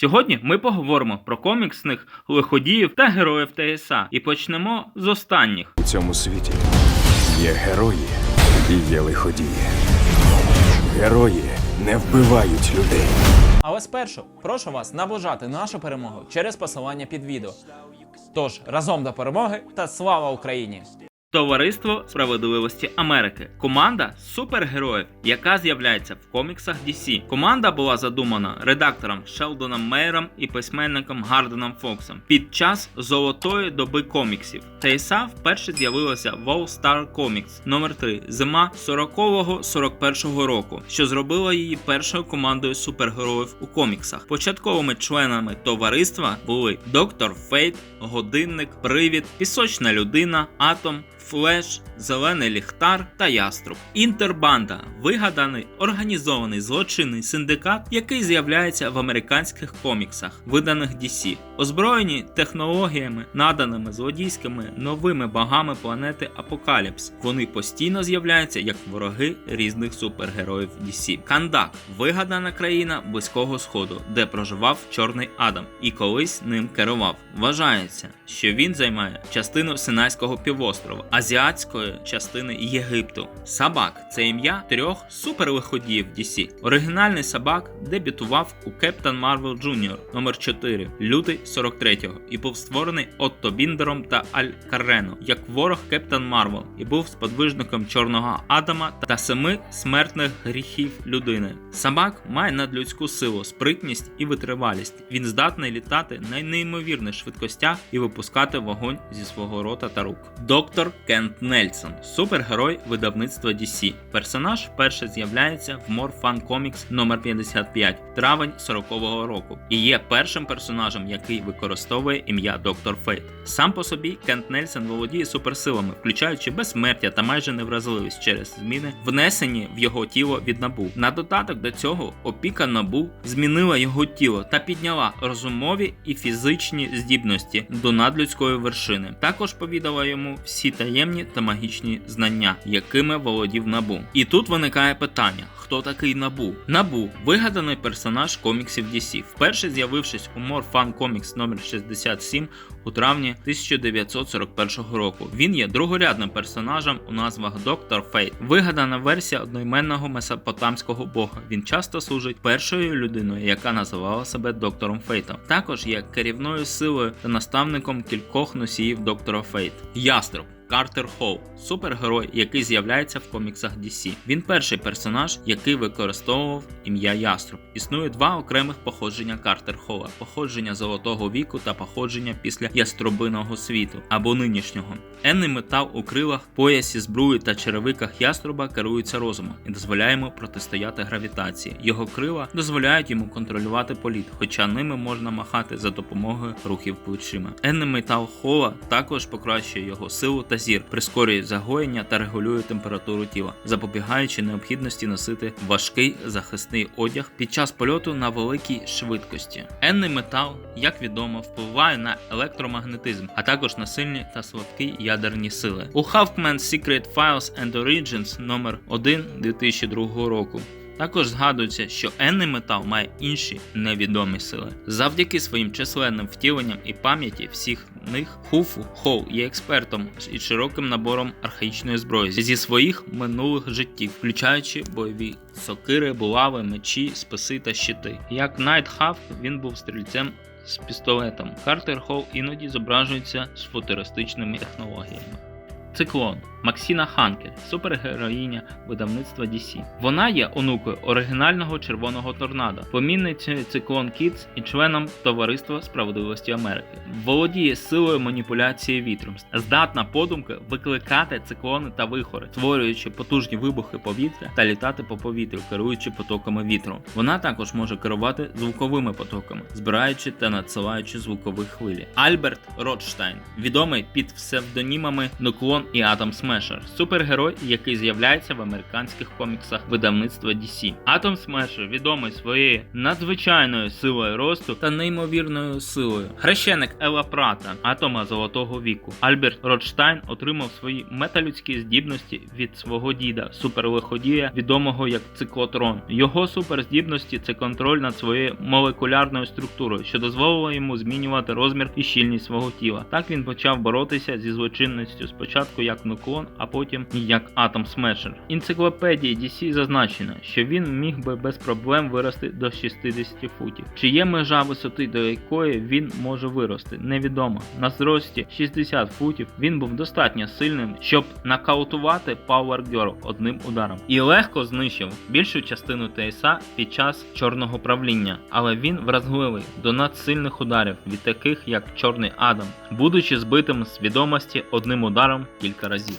Сьогодні ми поговоримо про коміксних лиходіїв та героїв ТСА і почнемо з останніх. У цьому світі є герої і є лиходії. Герої не вбивають людей. Але спершу прошу вас наближати нашу перемогу через посилання під відео. Тож разом до перемоги та слава Україні! Товариство справедливості Америки. Команда супергероїв, яка з'являється в коміксах DC. Команда була задумана редактором Шелдоном Мейером і письменником Гарденом Фоксом під час золотої доби коміксів. ТСА вперше з'явилася в All Star Comics номер 3 зима 40-41 року, що зробило її першою командою супергероїв у коміксах. Початковими членами товариства були Доктор Фейт, Годинник, Привід, Пісочна людина, Атом. Флеш, Зелений Ліхтар та Яструб. Інтербанда вигаданий організований злочинний синдикат, який з'являється в американських коміксах, виданих DC, озброєні технологіями, наданими злодійськими новими богами планети Апокаліпс. Вони постійно з'являються як вороги різних супергероїв DC. Кандак вигадана країна близького сходу, де проживав Чорний Адам і колись ним керував. Вважається, що він займає частину Синайського півострова, азіатської частини Єгипту. Сабак це ім'я трьох суперлиходіїв DC. Оригінальний Сабак дебютував у Captain Marvel Jr. номер 4 лютий 43-го і був створений Отто Біндером та Аль Каррено як ворог Captain Marvel і був сподвижником Чорного Адама та семи смертних гріхів людини. Сабак має надлюдську силу, спритність і витривалість. Він здатний літати на неймовірних швидкостях і випускати вогонь зі свого рота та рук. Доктор Кент Нельсон, супергерой видавництва DC. Персонаж вперше з'являється в More Fun Comics номер 55 травень 40-го року і є першим персонажем, який використовує ім'я Доктор Фейт. Сам по собі Кент Нельсон володіє суперсилами, включаючи безсмертя та майже невразливість через зміни, внесені в його тіло від набу. На додаток до цього опіка набу змінила його тіло та підняла розумові і фізичні здібності до надлюдської вершини. Також повідала йому всі таємні та магічні знання, якими володів набу. І тут виникає питання: хто такий набу? Набу вигаданий персонаж коміксів DC, вперше з'явившись у Fun Comics номер 67 у травні 1941 року. Він є другорядним персонажем у назвах Доктор Фейт, вигадана версія одноіменного месопотамського бога. Він часто служить першою людиною, яка називала себе доктором Фейтом. Також є керівною силою та наставником кількох носіїв доктора Фейт. Яструб. Картер Хоу супергерой, який з'являється в коміксах DC. Він перший персонаж, який використовував ім'я Яструб. Існує два окремих походження Картер Хоуа: походження золотого віку та походження після яструбиного світу або нинішнього. Енний метал у крилах, поясі, збруї та черевиках яструба керується розумом і дозволяє йому протистояти гравітації. Його крила дозволяють йому контролювати політ, хоча ними можна махати за допомогою рухів плечима. Енний метал Хола також покращує його силу та зір, прискорює загоєння та регулює температуру тіла, запобігаючи необхідності носити важкий захисний одяг під час польоту на великій швидкості. Енний метал, як відомо, впливає на електромагнетизм, а також на сильні та слабкі ядерні сили. У Halfman Secret Files and Origins номер 1 2002 року. Також згадується, що енний метал має інші невідомі сили. Завдяки своїм численним втіленням і пам'яті всіх них Хуфу Хоу є експертом із широким набором архаїчної зброї зі своїх минулих життів, включаючи бойові сокири, булави, мечі, списи та щити. Як Найт Хавк він був стрільцем з пістолетом. Картер Хоу іноді зображується з футуристичними технологіями. Циклон Максіна Ханкель, супергероїня видавництва DC. Вона є онукою оригінального червоного торнадо, помінницею циклон Кітс і членом Товариства справедливості Америки. Володіє силою маніпуляції вітром, здатна подумки викликати циклони та вихори, створюючи потужні вибухи повітря та літати по повітрю, керуючи потоками вітру. Вона також може керувати звуковими потоками, збираючи та надсилаючи звукові хвилі. Альберт Ротштайн, відомий під псевдонімами Нуклон і Атом Смешер супергерой, який з'являється в американських коміксах видавництва DC. Атом Смешер відомий своєю надзвичайною силою росту та неймовірною силою. Хрещеник Ела Прата, атома золотого віку. Альберт Ротштайн отримав свої металюдські здібності від свого діда, суперлиходія, відомого як циклотрон. Його суперздібності це контроль над своєю молекулярною структурою, що дозволило йому змінювати розмір і щільність свого тіла. Так він почав боротися зі злочинністю спочатку як нуклон, а потім як атом смешер. Енциклопедії DC зазначено, що він міг би без проблем вирости до 60 футів. Чи є межа висоти, до якої він може вирости, невідомо. На зрості 60 футів він був достатньо сильним, щоб нокаутувати Power Girl одним ударом і легко знищив більшу частину ТСА під час чорного правління, але він вразливий до надсильних ударів від таких як Чорний Адам, будучи збитим з відомості одним ударом кілька разів.